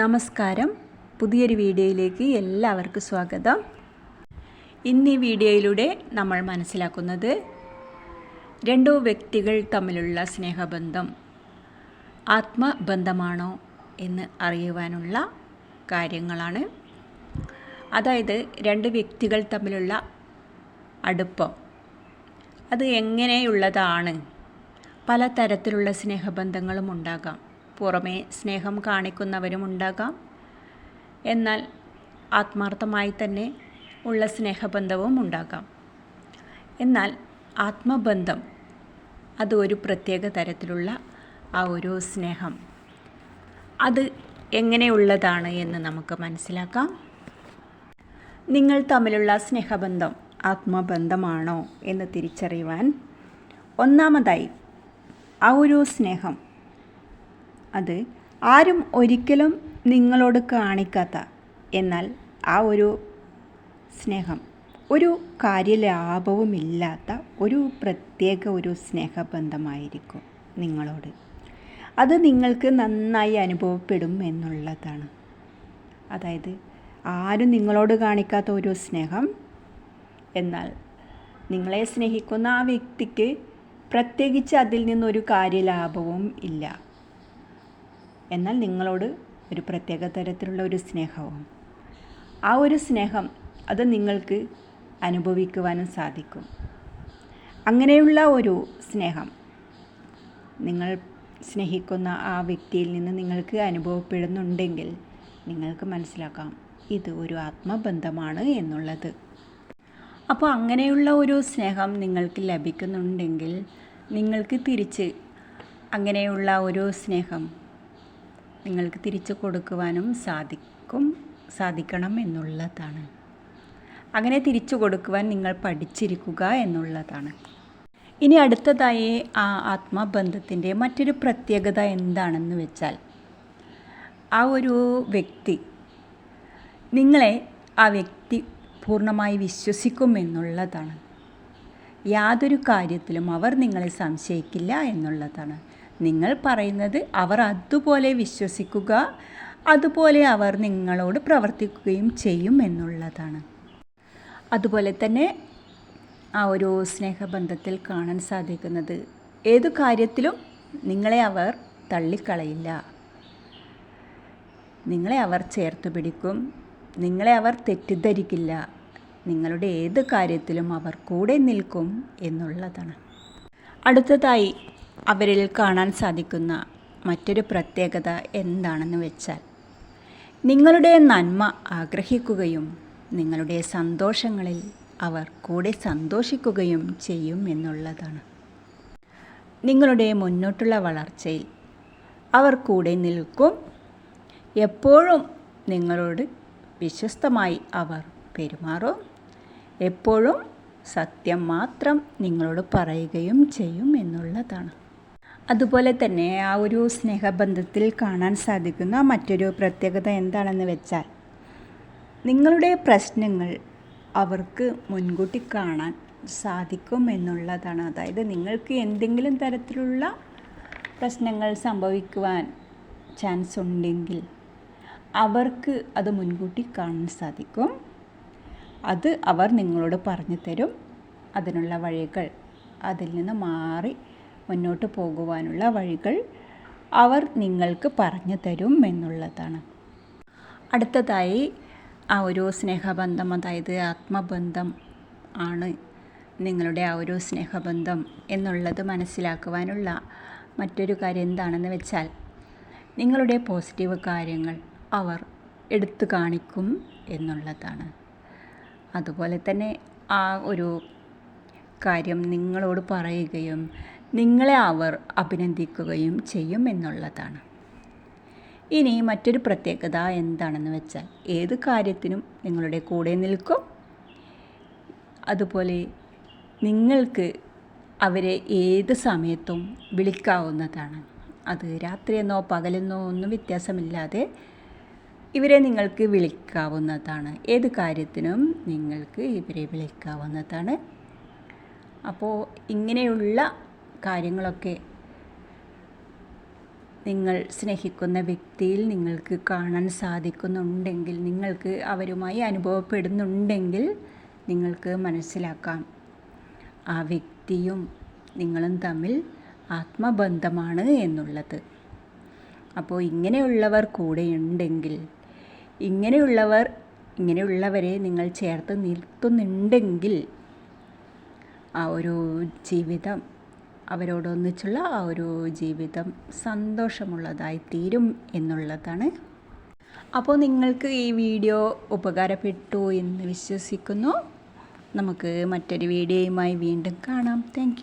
നമസ്കാരം. പുതിയൊരു വീഡിയോയിലേക്ക് എല്ലാവർക്കും സ്വാഗതം. ഇന്ന് ഈ വീഡിയോയിലൂടെ നമ്മൾ മനസ്സിലാക്കുന്നത് രണ്ടു വ്യക്തികൾ തമ്മിലുള്ള സ്നേഹബന്ധം ആത്മബന്ധമാണോ എന്ന് അറിയുവാനുള്ള കാര്യങ്ങളാണ്. അതായത് രണ്ട് വ്യക്തികൾ തമ്മിലുള്ള അടുപ്പം. അത് എങ്ങനെയുള്ളതാണ്? പലതരത്തിലുള്ള സ്നേഹബന്ധങ്ങളും ഉണ്ടാകാം. പുറമേ സ്നേഹം കാണിക്കുന്നവരും ഉണ്ടാകാം. എന്നാൽ ആത്മാർത്ഥമായി തന്നെ ഉള്ള സ്നേഹബന്ധവും ഉണ്ടാകാം. എന്നാൽ ആത്മബന്ധം അത് ഒരു പ്രത്യേക തരത്തിലുള്ള ആ ഒരു സ്നേഹം. അത് എങ്ങനെയുള്ളതാണ് എന്ന് നമുക്ക് മനസ്സിലാക്കാം. നിങ്ങൾ തമ്മിലുള്ള സ്നേഹബന്ധം ആത്മബന്ധമാണോ എന്ന് തിരിച്ചറിയുവാൻ ഒന്നാമതായി ആ ഒരു സ്നേഹം അത് ആരും ഒരിക്കലും നിങ്ങളോട് കാണിക്കാത്ത എന്നാൽ ആ ഒരു സ്നേഹം ഒരു കാര്യലാഭവുമില്ലാത്ത ഒരു പ്രത്യേക ഒരു സ്നേഹബന്ധമായിരിക്കും നിങ്ങളോട്. അത് നിങ്ങൾക്ക് നന്നായി അനുഭവപ്പെടും എന്നുള്ളതാണ്. അതായത് ആരും നിങ്ങളോട് കാണിക്കാത്ത ഒരു സ്നേഹം എന്നാൽ നിങ്ങളെ സ്നേഹിക്കുന്ന ആ വ്യക്തിക്ക് പ്രത്യേകിച്ച് അതിൽ നിന്നൊരു കാര്യലാഭവും ഇല്ല. എന്നാൽ നിങ്ങളോട് ഒരു പ്രത്യേക തരത്തിലുള്ള ഒരു സ്നേഹവും. ആ ഒരു സ്നേഹം അത് നിങ്ങൾക്ക് അനുഭവിക്കുവാനും സാധിക്കും. അങ്ങനെയുള്ള ഒരു സ്നേഹം നിങ്ങൾ സ്നേഹിക്കുന്ന ആ വ്യക്തിയിൽ നിന്ന് നിങ്ങൾക്ക് അനുഭവപ്പെടുന്നുണ്ടെങ്കിൽ നിങ്ങൾക്ക് മനസ്സിലാക്കാം ഇത് ഒരു ആത്മബന്ധമാണ് എന്നുള്ളത്. അപ്പോൾ അങ്ങനെയുള്ള ഒരു സ്നേഹം നിങ്ങൾക്ക് ലഭിക്കുന്നുണ്ടെങ്കിൽ നിങ്ങൾക്ക് തിരിച്ച് അങ്ങനെയുള്ള ഒരു സ്നേഹം നിങ്ങൾക്ക് തിരിച്ചു കൊടുക്കുവാനും സാധിക്കും സാധിക്കണം എന്നുള്ളതാണ്. അങ്ങനെ തിരിച്ചു കൊടുക്കുവാൻ നിങ്ങൾ പഠിച്ചിരിക്കുക എന്നുള്ളതാണ്. ഇനി അടുത്തതായി ആ ആത്മബന്ധത്തിന്റെ മറ്റൊരു പ്രത്യേകത എന്താണെന്ന് വെച്ചാൽ ആ ഒരു വ്യക്തി നിങ്ങളെ ആ വ്യക്തി പൂർണമായി വിശ്വസിക്കും എന്നുള്ളതാണ്. യാതൊരു കാര്യത്തിലും അവർ നിങ്ങളെ സംശയിക്കില്ല എന്നുള്ളതാണ്. നിങ്ങൾ പറയുന്നത് അവർ അതുപോലെ വിശ്വസിക്കുക അതുപോലെ അവർ നിങ്ങളോട് പ്രവർത്തിക്കുകയും ചെയ്യും എന്നുള്ളതാണ്. അതുപോലെ തന്നെ ആ ഒരു സ്നേഹബന്ധത്തിൽ കാണാൻ സാധിക്കുന്നത് ഏതു കാര്യത്തിലും നിങ്ങളെ അവർ തള്ളിക്കളയില്ല. നിങ്ങളെ അവർ ചേർത്ത് പിടിക്കും നിങ്ങളെ അവർ തെറ്റിദ്ധരിക്കില്ല നിങ്ങളുടെ ഏത് കാര്യത്തിലും അവർ കൂടെ നിൽക്കും എന്നുള്ളതാണ്. അടുത്തതായി അവരിൽ കാണാൻ സാധിക്കുന്ന മറ്റൊരു പ്രത്യേകത എന്താണെന്ന് വെച്ചാൽ നിങ്ങളുടെ നന്മ ആഗ്രഹിക്കുകയും നിങ്ങളുടെ സന്തോഷങ്ങളിൽ അവർ കൂടെ സന്തോഷിക്കുകയും ചെയ്യും എന്നുള്ളതാണ്. നിങ്ങളുടെ മുന്നോട്ടുള്ള വളർച്ചയിൽ അവർ കൂടെ നിൽക്കും. എപ്പോഴും നിങ്ങളോട് വിശ്വസ്തമായി അവർ പെരുമാറും. എപ്പോഴും സത്യം മാത്രം നിങ്ങളോട് പറയുകയും ചെയ്യും എന്നുള്ളതാണ്. അതുപോലെ തന്നെ ആ ഒരു സ്നേഹബന്ധത്തിൽ കാണാൻ സാധിക്കുന്ന മറ്റൊരു പ്രത്യേകത എന്താണെന്ന് വെച്ചാൽ നിങ്ങളുടെ പ്രശ്നങ്ങൾ അവർക്ക് മുൻകൂട്ടി കാണാൻ സാധിക്കും എന്നുള്ളതാണ്. അതായത് നിങ്ങൾക്ക് എന്തെങ്കിലും തരത്തിലുള്ള പ്രശ്നങ്ങൾ സംഭവിക്കുവാൻ ചാൻസ് ഉണ്ടെങ്കിൽ അവർക്ക് അത് മുൻകൂട്ടി കാണാൻ സാധിക്കും. അത് അവർ നിങ്ങളോട് പറഞ്ഞു തരും. അതിനുള്ള വഴികൾ അതിൽ നിന്ന് മാറി മുന്നോട്ട് പോകുവാനുള്ള വഴികൾ അവർ നിങ്ങൾക്ക് പറഞ്ഞു തരും എന്നുള്ളതാണ്. അടുത്തതായി ആ ഒരു സ്നേഹബന്ധം അതായത് ആത്മബന്ധം ആണ് നിങ്ങളുടെ ആ ഒരു സ്നേഹബന്ധം എന്നുള്ളത് മനസ്സിലാക്കുവാനുള്ള മറ്റൊരു കാര്യം എന്താണെന്ന് വെച്ചാൽ നിങ്ങളുടെ പോസിറ്റീവ് കാര്യങ്ങൾ അവർ എടുത്തു കാണിക്കും എന്നുള്ളതാണ്. അതുപോലെ തന്നെ ആ ഒരു കാര്യം നിങ്ങളോട് പറയുകയും നിങ്ങളെ അവർ അഭിനന്ദിക്കുകയും ചെയ്യും എന്നുള്ളതാണ്. ഇനി മറ്റൊരു പ്രത്യേകത എന്താണെന്ന് വെച്ചാൽ ഏത് കാര്യത്തിനും നിങ്ങളുടെ കൂടെ നിൽക്കും. അതുപോലെ നിങ്ങൾക്ക് അവരെ ഏത് സമയത്തും വിളിക്കാവുന്നതാണ്. അത് രാത്രിയെന്നോ പകലെന്നോ ഒന്നും വ്യത്യാസമില്ലാതെ ഇവരെ നിങ്ങൾക്ക് വിളിക്കാവുന്നതാണ്. ഏത് കാര്യത്തിനും നിങ്ങൾക്ക് ഇവരെ വിളിക്കാവുന്നതാണ്. അപ്പോൾ ഇങ്ങനെയുള്ള കാര്യങ്ങളൊക്കെ നിങ്ങൾ സ്നേഹിക്കുന്ന വ്യക്തിയിൽ നിങ്ങൾക്ക് കാണാൻ സാധിക്കുന്നുണ്ടെങ്കിൽ നിങ്ങൾക്ക് അവരുമായി അനുഭവപ്പെടുന്നുണ്ടെങ്കിൽ നിങ്ങൾക്ക് മനസ്സിലാക്കാം. ആ വ്യക്തിയും നിങ്ങളും തമ്മിൽ ആത്മബന്ധമാണ് എന്നുള്ളത്. അപ്പോൾ ഇങ്ങനെയുള്ളവർ കൂടെയുണ്ടെങ്കിൽ ഇങ്ങനെയുള്ളവർ ഇങ്ങനെയുള്ളവരെ നിങ്ങൾ ചേർത്ത് നിർത്തുന്നുണ്ടെങ്കിൽ ആ ഒരു ജീവിതം അവരോടൊന്നിച്ചുള്ള ആ ഒരു ജീവിതം സന്തോഷമുള്ളതായി തീരും എന്നുള്ളതാണ്. അപ്പോൾ നിങ്ങൾക്ക് ഈ വീഡിയോ ഉപകാരപ്പെട്ടു എന്ന് വിശ്വസിക്കുന്നു. നമുക്ക് മറ്റൊരു വീഡിയോയുമായി വീണ്ടും കാണാം. താങ്ക്